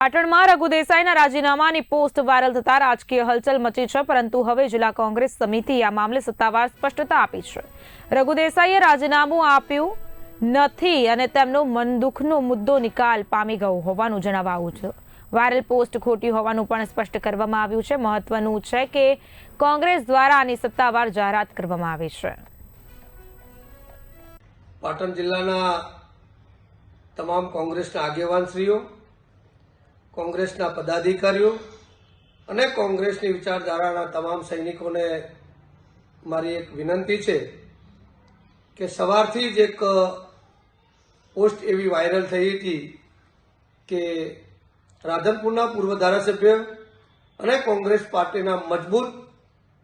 પાટણમાં રઘુ દેસાઈના રાજીનામાની post viral થતા રાજકીય હલચલ મચી છે, પરંતુ હવે જિલ્લા કોંગ્રેસ સમિતિ આ મામલે સત્તાવાર સ્પષ્ટતા આપી છે. રઘુ દેસાઈએ રાજીનામું આપ્યું નથી અને તેમનો મનદુખનો મુદ્દો નિકાલ પામી ગયો હોવાનું જણાવાયું છે. વાયરલ પોસ્ટ ખોટી હોવાનું પણ સ્પષ્ટ કરવામાં આવ્યું છે. મહત્વનું છે કે કોંગ્રેસ દ્વારા આની સત્તાવાર જાહેરાત કરવામાં આવી છે. પાટણ જિલ્લાના તમામ કોંગ્રેસના આગેવાનશ્રીઓ કોંગ્રેસના પદાધિકારીઓ અને કોંગ્રેસની વિચારધારાના તમામ સૈનિકોને મારી એક વિનંતી છે કે સવારથી જ એક પોસ્ટ એવી વાયરલ થઈ હતી કે રાધનપુરના પૂર્વ ધારાસભ્ય અને કોંગ્રેસ પાર્ટીના મજબૂત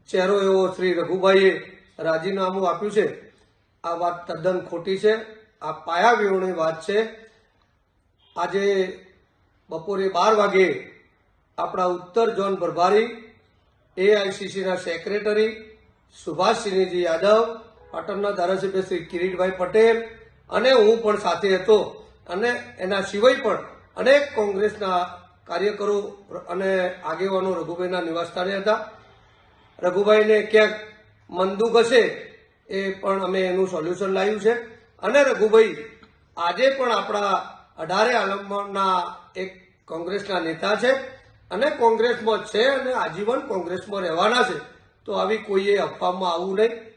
ચહેરો એવો શ્રી રઘુભાઈએ રાજીનામું આપ્યું છે. આ વાત તદ્દન ખોટી છે. આ પાયા વિહોણી વાત છે. આજે બપોરે બાર વાગે આપણા ઉત્તર ઝોન પ્રભારી એઆઈસીસીના સેક્રેટરી સુભાષસિંહજી યાદવ, પાટણના ધારાસભ્ય શ્રી કિરીટભાઈ પટેલ અને હું પણ સાથે હતો. અને એના સિવાય પણ અનેક કોંગ્રેસના કાર્યકરો અને આગેવાનો રઘુભાઈના નિવાસસ્થાને હતા. રઘુભાઈને ક્યાંક મનદુખ હશે એ પણ અમે એનું સોલ્યુશન લાવ્યું છે. અને રઘુભાઈ આજે પણ આપણા અઢારે આલમના એક કોંગ્રેસના નેતા છે અને કોંગ્રેસમાં છે અને આજીવન કોંગ્રેસમાં રહેવાના છે. તો આવી કોઈએ અફવામાં આવવું નહીં.